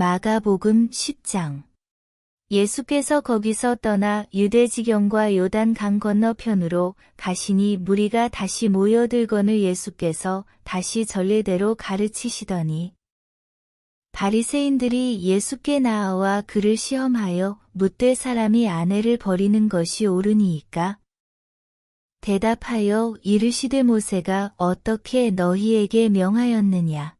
마가복음 10장. 예수께서 거기서 떠나 유대 지경과 요단 강 건너편으로 가시니 무리가 다시 모여들거늘 예수께서 다시 전례대로 가르치시더니 바리새인들이 예수께 나아와 그를 시험하여 묻되 사람이 아내를 버리는 것이 옳으니이까? 대답하여 이르시되 모세가 어떻게 너희에게 명하였느냐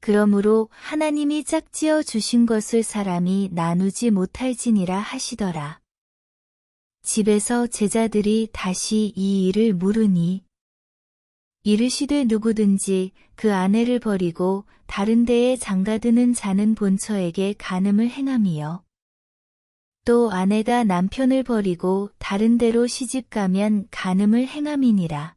그러므로 하나님이 짝지어 주신 것을 사람이 나누지 못할지니라 하시더라. 집에서 제자들이 다시 이 일을 물으니 이르시되 누구든지 그 아내를 버리고 다른 데에 장가드는 자는 본처에게 간음을 행함이요. 또 아내가 남편을 버리고 다른 데로 시집가면 간음을 행함이니라.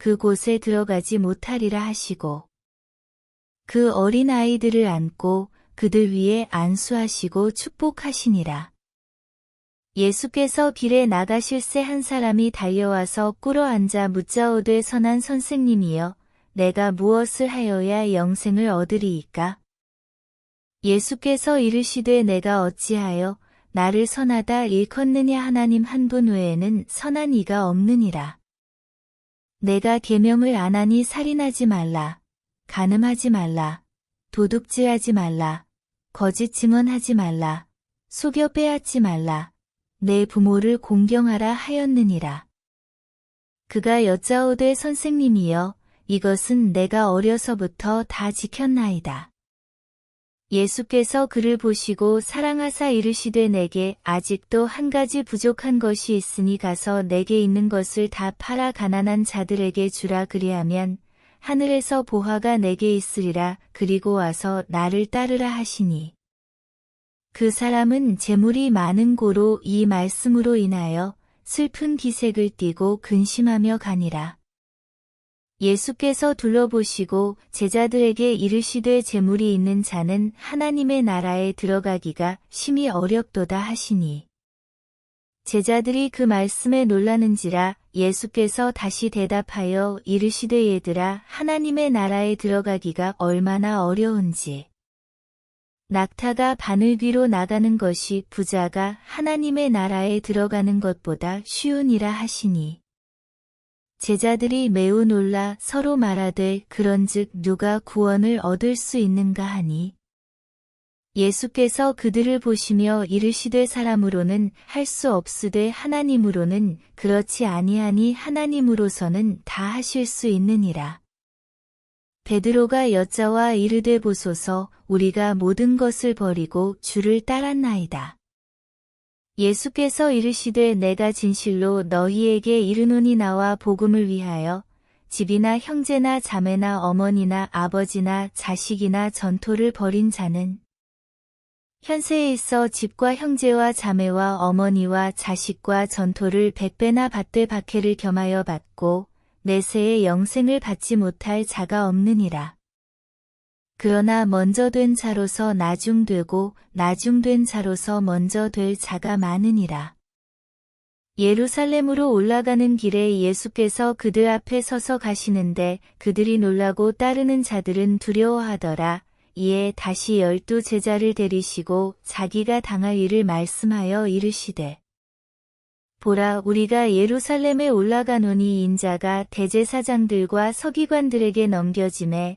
그곳에 들어가지 못하리라 하시고 그 어린 아이들을 안고 그들 위에 안수하시고 축복하시니라. 예수께서 길에 나가실새 한 사람이 달려와서 꿇어 앉아 묻자오되 선한 선생님이여 내가 무엇을 하여야 영생을 얻으리이까? 예수께서 이르시되 내가 어찌하여 나를 선하다 일컫느냐 하나님 한 분 외에는 선한 이가 없느니라. 내가 계명을 안 하니 살인하지 말라. 간음하지 말라. 도둑질하지 말라. 거짓 증언하지 말라. 속여 빼앗지 말라. 내 부모를 공경하라 하였느니라. 그가 여짜오되 선생님이여 이것은 내가 어려서부터 다 지켰나이다. 예수께서 그를 보시고 사랑하사 이르시되 내게 아직도 한 가지 부족한 것이 있으니 가서 내게 있는 것을 다 팔아 가난한 자들에게 주라 그리하면 하늘에서 보화가 내게 있으리라 그리고 와서 나를 따르라 하시니 그 사람은 재물이 많은 고로 이 말씀으로 인하여 슬픈 기색을 띠고 근심하며 가니라. 예수께서 둘러보시고 제자들에게 이르시되 재물이 있는 자는 하나님의 나라에 들어가기가 심히 어렵도다 하시니. 제자들이 그 말씀에 놀라는지라 예수께서 다시 대답하여 이르시되 얘들아 하나님의 나라에 들어가기가 얼마나 어려운지. 낙타가 바늘 뒤로 나가는 것이 부자가 하나님의 나라에 들어가는 것보다 쉬우니라 하시니. 제자들이 매우 놀라 서로 말하되 그런즉 누가 구원을 얻을 수 있는가 하니 예수께서 그들을 보시며 이르시되 사람으로는 할 수 없으되 하나님으로는 그렇지 아니하니 하나님으로서는 다 하실 수 있느니라. 베드로가 여자와 이르되 보소서 우리가 모든 것을 버리고 주를 따랐나이다. 예수께서 이르시되 내가 진실로 너희에게 이르노니 나와 복음을 위하여 집이나 형제나 자매나 어머니나 아버지나 자식이나 전토를 벌인 자는 현세에 있어 집과 형제와 자매와 어머니와 자식과 전토를 백배나 받되 박해를 겸하여 받고 내세의 영생을 받지 못할 자가 없느니라. 그러나 먼저 된 자로서 나중 되고 나중 된 자로서 먼저 될 자가 많으니라. 예루살렘으로 올라가는 길에 예수께서 그들 앞에 서서 가시는데 그들이 놀라고 따르는 자들은 두려워하더라. 이에 다시 열두 제자를 데리시고 자기가 당할 일을 말씀하여 이르시되 보라 우리가 예루살렘에 올라가노니 인자가 대제사장들과 서기관들에게 넘겨짐에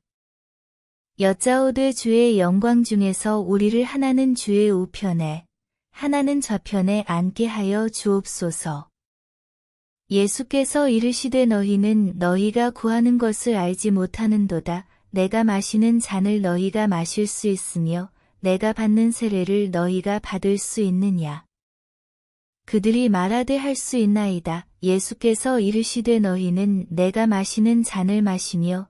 여짜오되 주의 영광 중에서 우리를 하나는 주의 우편에 하나는 좌편에 앉게 하여 주옵소서. 예수께서 이르시되 너희는 너희가 구하는 것을 알지 못하는도다. 내가 마시는 잔을 너희가 마실 수 있으며 내가 받는 세례를 너희가 받을 수 있느냐. 그들이 말하되 할 수 있나이다. 예수께서 이르시되 너희는 내가 마시는 잔을 마시며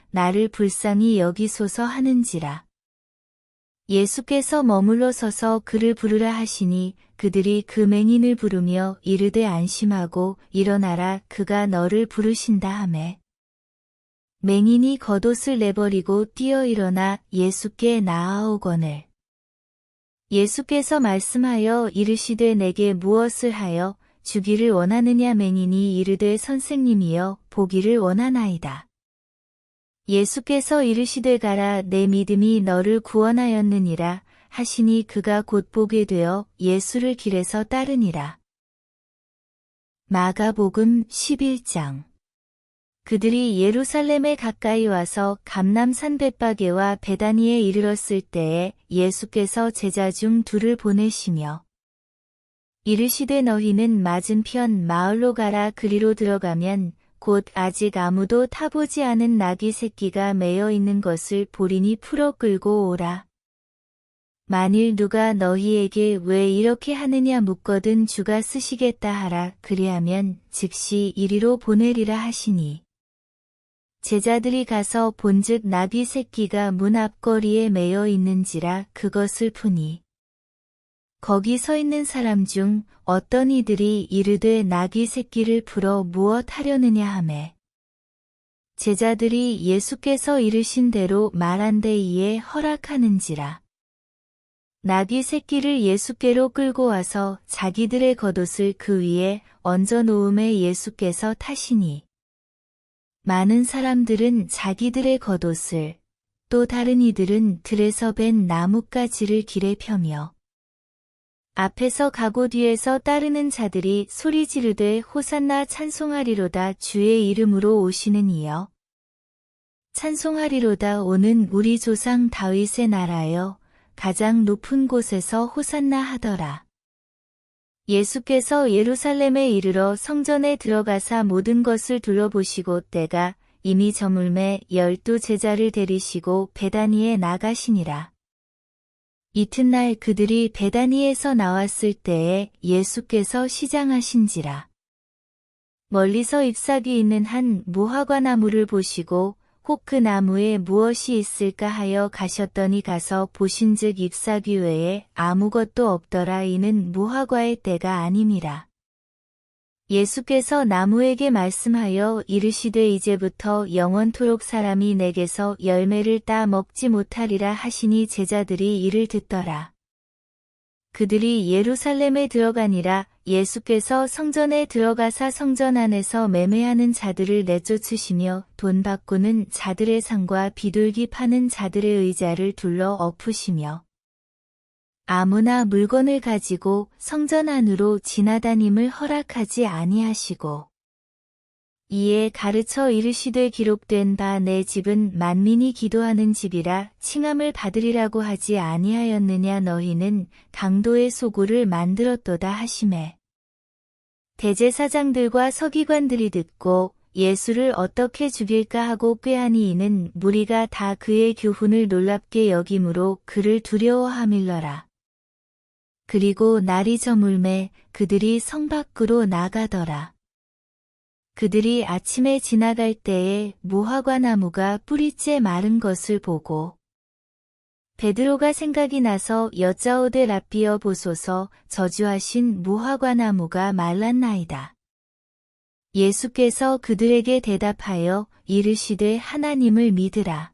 나를 불쌍히 여기소서 하는지라. 예수께서 머물러 서서 그를 부르라 하시니 그들이 그 맹인을 부르며 이르되 안심하고 일어나라 그가 너를 부르신다 하매. 맹인이 겉옷을 내버리고 뛰어 일어나 예수께 나아오거늘. 예수께서 말씀하여 이르시되 내게 무엇을 하여 주기를 원하느냐 맹인이 이르되 선생님이여 보기를 원하나이다. 예수께서 이르시되 가라 내 믿음이 너를 구원하였느니라 하시니 그가 곧 보게 되어 예수를 길에서 따르니라. 마가복음 11장 그들이 예루살렘에 가까이 와서 감남산 벳바게와 베다니에 이르렀을 때에 예수께서 제자 중 둘을 보내시며 이르시되 너희는 맞은편 마을로 가라 그리로 들어가면 곧 아직 아무도 타보지 않은 나귀 새끼가 매여 있는 것을 보리니 풀어 끌고 오라. 만일 누가 너희에게 왜 이렇게 하느냐 묻거든 주가 쓰시겠다 하라 그리하면 즉시 이리로 보내리라 하시니. 제자들이 가서 본즉 나귀 새끼가 문 앞거리에 매여 있는지라 그것을 푸니. 거기 서 있는 사람 중 어떤 이들이 이르되 나귀 새끼를 풀어 무엇 하려느냐 하매. 제자들이 예수께서 이르신 대로 말한 데 이에 허락하는지라. 나귀 새끼를 예수께로 끌고 와서 자기들의 겉옷을 그 위에 얹어 놓음에 예수께서 타시니. 많은 사람들은 자기들의 겉옷을 또 다른 이들은 들에서 벤 나뭇가지를 길에 펴며 앞에서 가고 뒤에서 따르는 자들이 소리 지르되 호산나 찬송하리로다 주의 이름으로 오시는 이여. 찬송하리로다 오는 우리 조상 다윗의 나라여 가장 높은 곳에서 호산나 하더라. 예수께서 예루살렘에 이르러 성전에 들어가사 모든 것을 둘러보시고 때가 이미 저물매 열두 제자를 데리시고 베다니에 나가시니라. 이튿날 그들이 베다니에서 나왔을 때에 예수께서 시장하신지라. 멀리서 잎사귀 있는 한 무화과 나무를 보시고 혹 그 나무에 무엇이 있을까 하여 가셨더니 가서 보신즉 잎사귀 외에 아무것도 없더라 이는 무화과의 때가 아님이라. 예수께서 나무에게 말씀하여 이르시되 이제부터 영원토록 사람이 내게서 열매를 따 먹지 못하리라 하시니 제자들이 이를 듣더라. 그들이 예루살렘에 들어가니라 예수께서 성전에 들어가사 성전 안에서 매매하는 자들을 내쫓으시며 돈 바꾸는 자들의 상과 비둘기 파는 자들의 의자를 둘러 엎으시며 아무나 물건을 가지고 성전 안으로 지나다님을 허락하지 아니하시고 이에 가르쳐 이르시되 기록된 바 내 집은 만민이 기도하는 집이라 칭함을 받으리라고 하지 아니하였느냐 너희는 강도의 소굴을 만들었도다 하심에 대제사장들과 서기관들이 듣고 예수를 어떻게 죽일까 하고 꾀하니 이는 무리가 다 그의 교훈을 놀랍게 여김으로 그를 두려워함일러라. 그리고 날이 저물매 그들이 성 밖으로 나가더라. 그들이 아침에 지나갈 때에 무화과 나무가 뿌리째 마른 것을 보고 베드로가 생각이 나서 여짜오되 라비어 보소서 저주하신 무화과 나무가 말랐나이다. 예수께서 그들에게 대답하여 이르시되 하나님을 믿으라.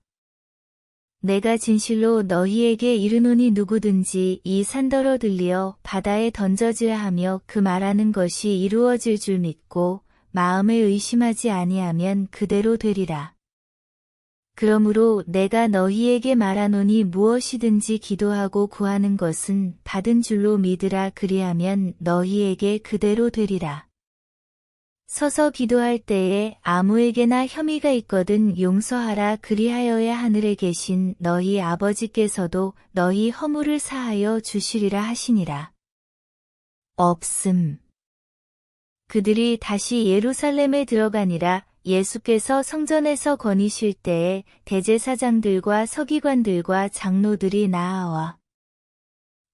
내가 진실로 너희에게 이르노니 누구든지 이 산더러 들리어 바다에 던져지라 하며 그 말하는 것이 이루어질 줄 믿고 마음에 의심하지 아니하면 그대로 되리라. 그러므로 내가 너희에게 말하노니 무엇이든지 기도하고 구하는 것은 받은 줄로 믿으라 그리하면 너희에게 그대로 되리라. 서서 기도할 때에 아무에게나 혐의가 있거든 용서하라 그리하여야 하늘에 계신 너희 아버지께서도 너희 허물을 사하여 주시리라 하시니라. 없음. 그들이 다시 예루살렘에 들어가니라 예수께서 성전에서 거니실 때에 대제사장들과 서기관들과 장로들이 나아와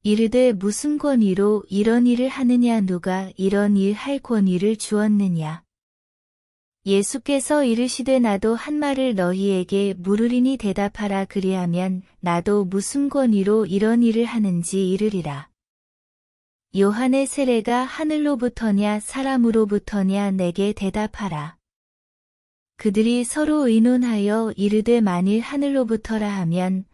이르되 무슨 권위로 이런 일을 하느냐 누가 이런 일 할 권위를 주었느냐. 예수께서 이르시되 나도 한 말을 너희에게 물으리니 대답하라 그리하면 나도 무슨 권위로 이런 일을 하는지 이르리라. 요한의 세례가 하늘로부터냐 사람으로부터냐 내게 대답하라. 그들이 서로 의논하여 이르되 만일 하늘로부터라 하면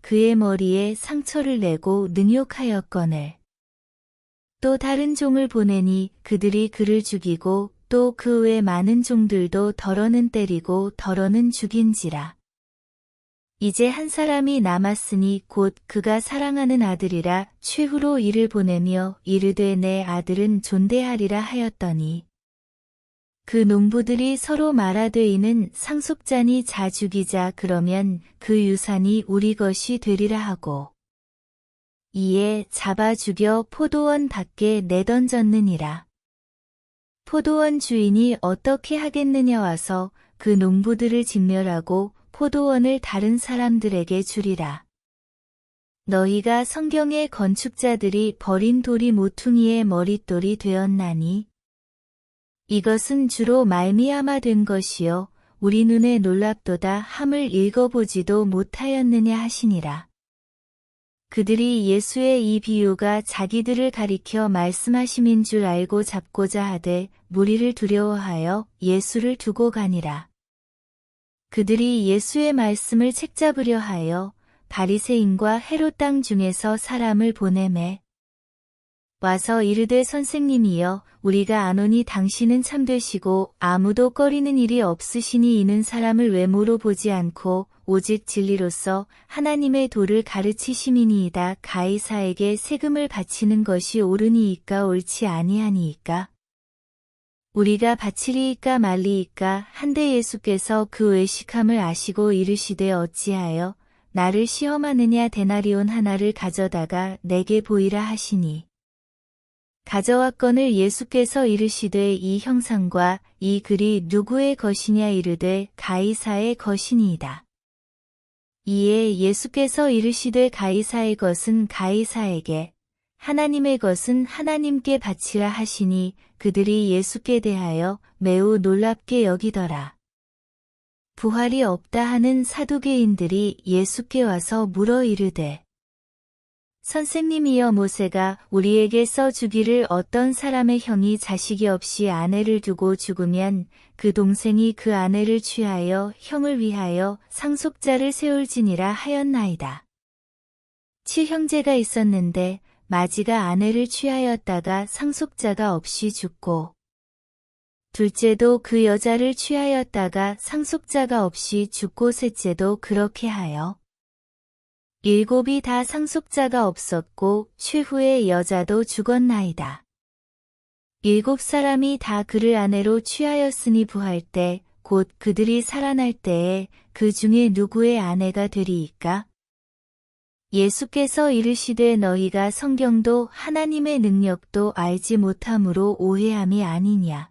그의 머리에 상처를 내고 능욕하였거늘 또 다른 종을 보내니 그들이 그를 죽이고 또 그 외 많은 종들도 덜어는 때리고 덜어는 죽인지라. 이제 한 사람이 남았으니 곧 그가 사랑하는 아들이라 최후로 이를 보내며 이르되 내 아들은 존대하리라 하였더니 그 농부들이 서로 말하되 이는 상속자니 자 죽이자 그러면 그 유산이 우리 것이 되리라 하고 이에 잡아 죽여 포도원 밖에 내던졌느니라. 포도원 주인이 어떻게 하겠느냐 와서 그 농부들을 진멸하고 포도원을 다른 사람들에게 주리라. 너희가 성경의 건축자들이 버린 돌이 모퉁이의 머릿돌이 되었나니 이것은 주로 말미암아 된 것이요 우리 눈에 놀랍도다 함을 읽어보지도 못하였느냐 하시니라. 그들이 예수의 이 비유가 자기들을 가리켜 말씀하심인 줄 알고 잡고자 하되 무리를 두려워하여 예수를 두고 가니라. 그들이 예수의 말씀을 책잡으려 하여 바리새인과 헤롯 땅 중에서 사람을 보내매 와서 이르되 선생님이여 우리가 아노니 당신은 참되시고 아무도 꺼리는 일이 없으시니 이는 사람을 외모로 보지 않고 오직 진리로서 하나님의 도를 가르치심이니이다. 가이사에게 세금을 바치는 것이 옳으니이까 옳지 아니하니이까? 우리가 바치리이까 말리이까 한데 예수께서 그 외식함을 아시고 이르시되 어찌하여 나를 시험하느냐 데나리온 하나를 가져다가 내게 보이라 하시니 가져왔건을 예수께서 이르시되 이 형상과 이 글이 누구의 것이냐 이르되 가이사의 것이니이다. 이에 예수께서 이르시되 가이사의 것은 가이사에게 하나님의 것은 하나님께 바치라 하시니 그들이 예수께 대하여 매우 놀랍게 여기더라. 부활이 없다 하는 사두개인들이 예수께 와서 물어 이르되 선생님이여 모세가 우리에게 써 주기를 어떤 사람의 형이 자식이 없이 아내를 두고 죽으면 그 동생이 그 아내를 취하여 형을 위하여 상속자를 세울지니라 하였나이다. 칠형제가 있었는데 마지가 아내를 취하였다가 상속자가 없이 죽고 둘째도 그 여자를 취하였다가 상속자가 없이 죽고 셋째도 그렇게 하여 일곱이 다 상속자가 없었고 최후의 여자도 죽었나이다. 일곱 사람이 다 그를 아내로 취하였으니 부할 때 곧 그들이 살아날 때에 그 중에 누구의 아내가 되리이까? 예수께서 이르시되 너희가 성경도 하나님의 능력도 알지 못함으로 오해함이 아니냐.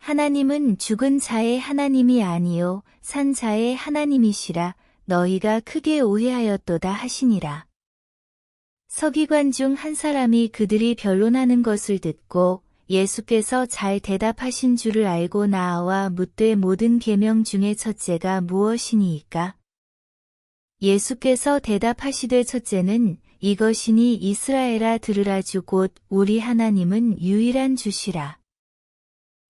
하나님은 죽은 자의 하나님이 아니요 산 자의 하나님이시라 너희가 크게 오해하였도다 하시니라. 서기관 중 한 사람이 그들이 변론하는 것을 듣고 예수께서 잘 대답하신 줄을 알고 나아와 묻되 모든 계명 중에 첫째가 무엇이니이까? 예수께서 대답하시되 첫째는 이것이니 이스라엘아 들으라 주 곧 우리 하나님은 유일한 주시라.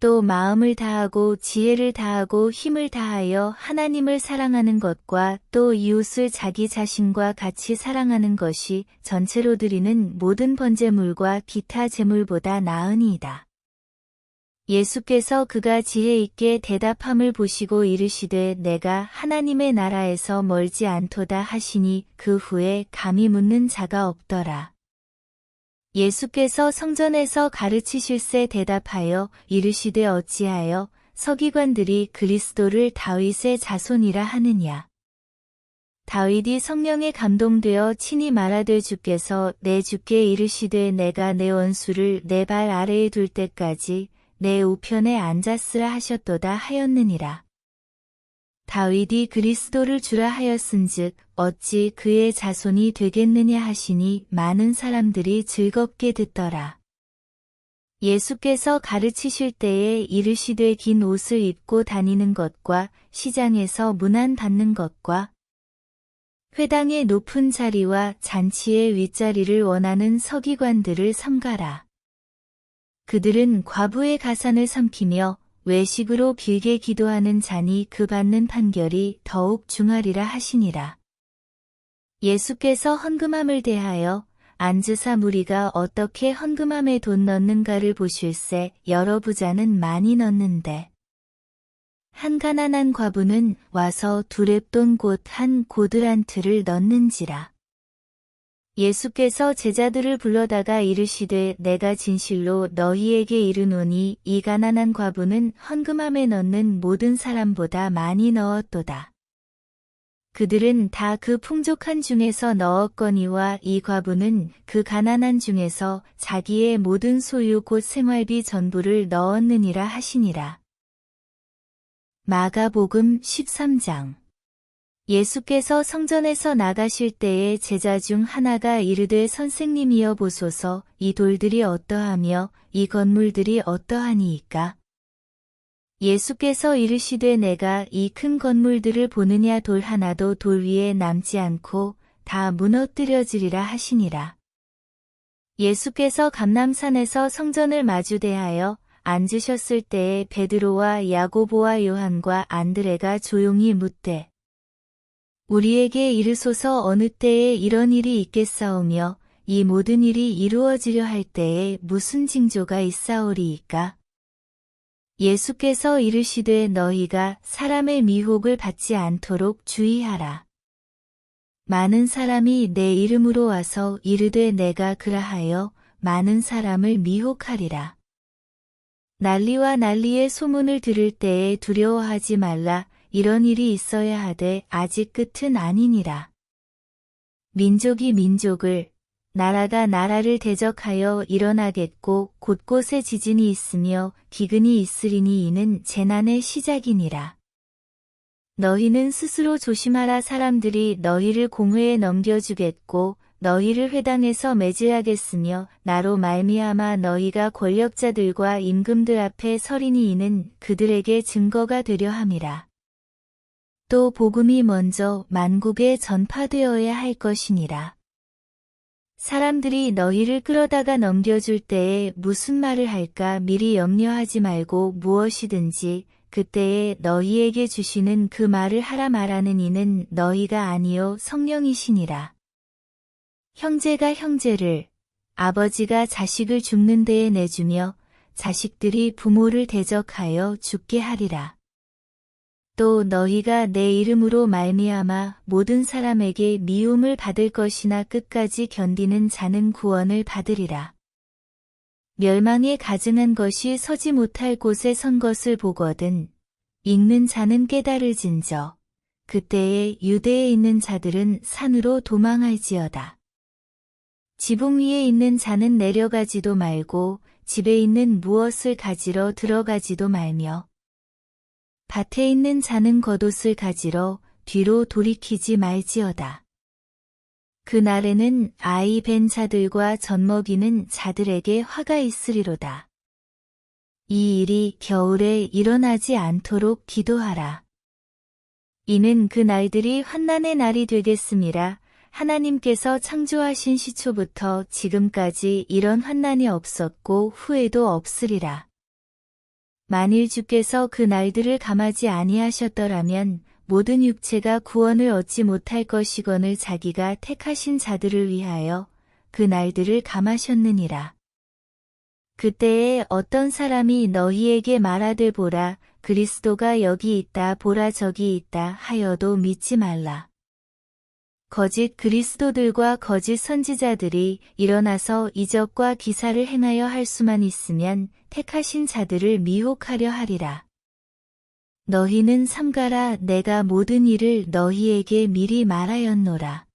또 마음을 다하고 지혜를 다하고 힘을 다하여 하나님을 사랑하는 것과 또 이웃을 자기 자신과 같이 사랑하는 것이 전체로 드리는 모든 번제물과 기타 제물보다 나으니이다. 예수께서 그가 지혜 있게 대답함을 보시고 이르시되 내가 하나님의 나라에서 멀지 않도다 하시니 그 후에 감히 묻는 자가 없더라. 예수께서 성전에서 가르치실세 대답하여 이르시되 어찌하여 서기관들이 그리스도를 다윗의 자손이라 하느냐. 다윗이 성령에 감동되어 친히 말하되 주께서 내 주께 이르시되 내가 내 원수를 내 발 아래에 둘 때까지 내 우편에 앉았으라 하셨도다 하였느니라. 다윗이 그리스도를 주라 하였은즉 어찌 그의 자손이 되겠느냐 하시니 많은 사람들이 즐겁게 듣더라. 예수께서 가르치실 때에 이르시되 긴 옷을 입고 다니는 것과 시장에서 문안 받는 것과 회당의 높은 자리와 잔치의 윗자리를 원하는 서기관들을 삼가라. 그들은 과부의 가산을 삼키며 외식으로 길게 기도하는 자니 그 받는 판결이 더욱 중하리라 하시니라. 예수께서 헌금함을 대하여 안즈사 무리가 어떻게 헌금함에 돈 넣는가를 보실세 여러 부자는 많이 넣는데 한 가난한 과부는 와서 두랩돈 곧 한 고드란트를 넣는지라. 예수께서 제자들을 불러다가 이르시되 내가 진실로 너희에게 이르노니 이 가난한 과부는 헌금함에 넣는 모든 사람보다 많이 넣었도다. 그들은 다 그 풍족한 중에서 넣었거니와 이 과부는 그 가난한 중에서 자기의 모든 소유 곧 생활비 전부를 넣었느니라 하시니라. 마가복음 13장 예수께서 성전에서 나가실 때에 제자 중 하나가 이르되 선생님이여 보소서 이 돌들이 어떠하며 이 건물들이 어떠하니이까 예수께서 이르시되 내가 이 큰 건물들을 보느냐 돌 하나도 돌 위에 남지 않고 다 무너뜨려지리라 하시니라. 예수께서 감남산에서 성전을 마주대하여 앉으셨을 때에 베드로와 야고보와 요한과 안드레가 조용히 묻되 우리에게 이르소서 어느 때에 이런 일이 있겠사오며 이 모든 일이 이루어지려 할 때에 무슨 징조가 있사오리이까? 예수께서 이르시되 너희가 사람의 미혹을 받지 않도록 주의하라. 많은 사람이 내 이름으로 와서 이르되 내가 그라하여 많은 사람을 미혹하리라. 난리와 난리의 소문을 들을 때에 두려워하지 말라 이런 일이 있어야 하되 아직 끝은 아니니라. 민족이 민족을 나라가 나라를 대적하여 일어나겠고 곳곳에 지진이 있으며 기근이 있으리니 이는 재난의 시작이니라. 너희는 스스로 조심하라 사람들이 너희를 공회에 넘겨주겠고 너희를 회당에서 매질하겠으며 나로 말미암아 너희가 권력자들과 임금들 앞에 서리니 이는 그들에게 증거가 되려 함이라. 또 복음이 먼저 만국에 전파되어야 할 것이니라. 사람들이 너희를 끌어다가 넘겨줄 때에 무슨 말을 할까 미리 염려하지 말고 무엇이든지 그때에 너희에게 주시는 그 말을 하라 말하는 이는 너희가 아니요 성령이시니라. 형제가 형제를, 아버지가 자식을 죽는 데에 내주며 자식들이 부모를 대적하여 죽게 하리라. 또 너희가 내 이름으로 말미암아 모든 사람에게 미움을 받을 것이나 끝까지 견디는 자는 구원을 받으리라. 멸망에 가증한 것이 서지 못할 곳에 선 것을 보거든 읽는 자는 깨달을진저 그때에 유대에 있는 자들은 산으로 도망할지어다. 지붕 위에 있는 자는 내려가지도 말고 집에 있는 무엇을 가지러 들어가지도 말며 밭에 있는 자는 겉옷을 가지러 뒤로 돌이키지 말지어다. 그날에는 아이 벤 자들과 젖먹이는 자들에게 화가 있으리로다. 이 일이 겨울에 일어나지 않도록 기도하라. 이는 그 날들이 환난의 날이 되겠음이라 하나님께서 창조하신 시초부터 지금까지 이런 환난이 없었고 후에도 없으리라. 만일 주께서 그 날들을 감하지 아니하셨더라면 모든 육체가 구원을 얻지 못할 것이거늘 자기가 택하신 자들을 위하여 그 날들을 감하셨느니라. 그때에 어떤 사람이 너희에게 말하되 보라 그리스도가 여기 있다 보라 저기 있다 하여도 믿지 말라. 거짓 그리스도들과 거짓 선지자들이 일어나서 이적과 기사를 행하여 할 수만 있으면 택하신 자들을 미혹하려 하리라. 너희는 삼가라 내가 모든 일을 너희에게 미리 말하였노라.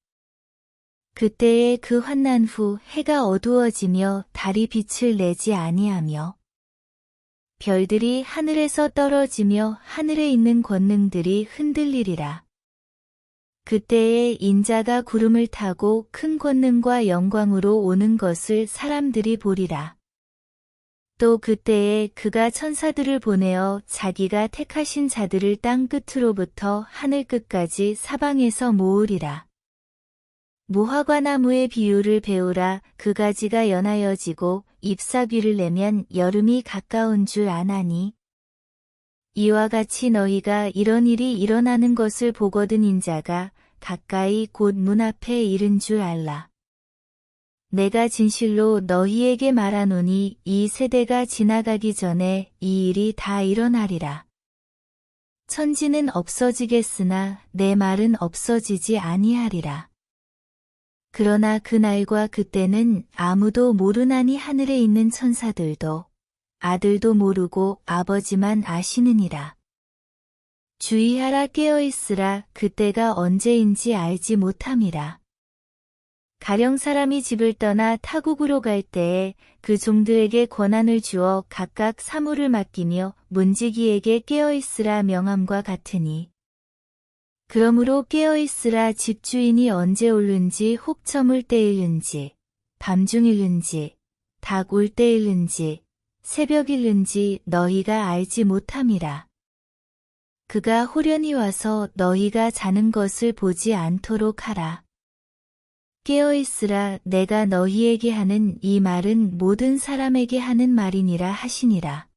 그때에 그 환난 후 해가 어두워지며 달이 빛을 내지 아니하며 별들이 하늘에서 떨어지며 하늘에 있는 권능들이 흔들리리라. 그때에 인자가 구름을 타고 큰 권능과 영광으로 오는 것을 사람들이 보리라. 또 그때에 그가 천사들을 보내어 자기가 택하신 자들을 땅 끝으로부터 하늘 끝까지 사방에서 모으리라. 무화과 나무의 비유를 배우라 그 가지가 연하여지고 잎사귀를 내면 여름이 가까운 줄 아나니 이와 같이 너희가 이런 일이 일어나는 것을 보거든 인자가 가까이 곧 문 앞에 이른 줄 알라. 내가 진실로 너희에게 말하노니 이 세대가 지나가기 전에 이 일이 다 일어나리라. 천지는 없어지겠으나 내 말은 없어지지 아니하리라. 그러나 그날과 그때는 아무도 모르나니 하늘에 있는 천사들도 아들도 모르고 아버지만 아시느니라. 주의하라 깨어있으라 그때가 언제인지 알지 못함이라. 가령 사람이 집을 떠나 타국으로 갈 때에 그 종들에게 권한을 주어 각각 사물을 맡기며 문지기에게 깨어있으라 명함과 같으니. 그러므로 깨어있으라 집주인이 언제 올는지 혹 저물 때일는지 밤중일는지 닭올 때일는지 새벽일는지 너희가 알지 못함이라. 그가 호련히 와서 너희가 자는 것을 보지 않도록 하라. 깨어있으라 내가 너희에게 하는 이 말은 모든 사람에게 하는 말이니라 하시니라.